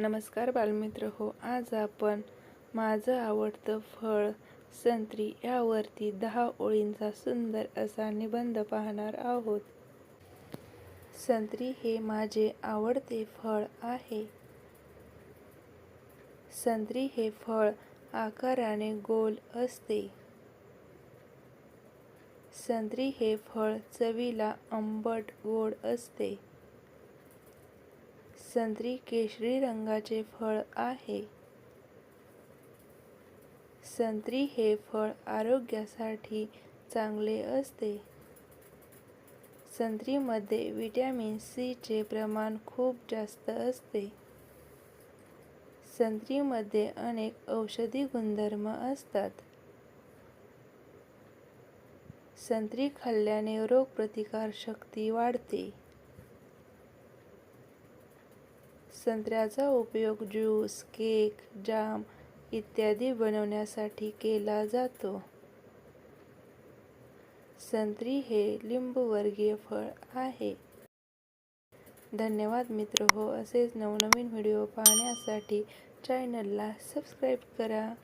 नमस्कार बालमित्र हो आज आपण माझं आवडतं फळ संत्री यावरती दहा ओळींचा सुंदर असा निबंध पाहणार आहोत. संत्री हे माझे आवडते फळ आहे. संत्री हे फळ आकाराने गोल असते. संत्री हे फळ चवीला आंबट गोड असते. संत्री केशरी रंगाचे फळ आहे. संत्री हे फळ आरोग्यासाठी चांगले असते. संत्रीमध्ये व्हिटॅमिन सीचे प्रमाण खूप जास्त असते. संत्रीमध्ये अनेक औषधी गुणधर्म असतात. संत्री खाल्ल्याने रोगप्रतिकारशक्ती वाढते. संत्र्याचा उपयोग ज्यूस केक जाम इत्यादी बनवण्यासाठी केला जातो. संत्री हे लिंबूवर्गीय फळ आहे. धन्यवाद मित्र. हो असेच नवनवीन व्हिडिओ पाहण्यासाठी चॅनलला सबस्क्राईब करा.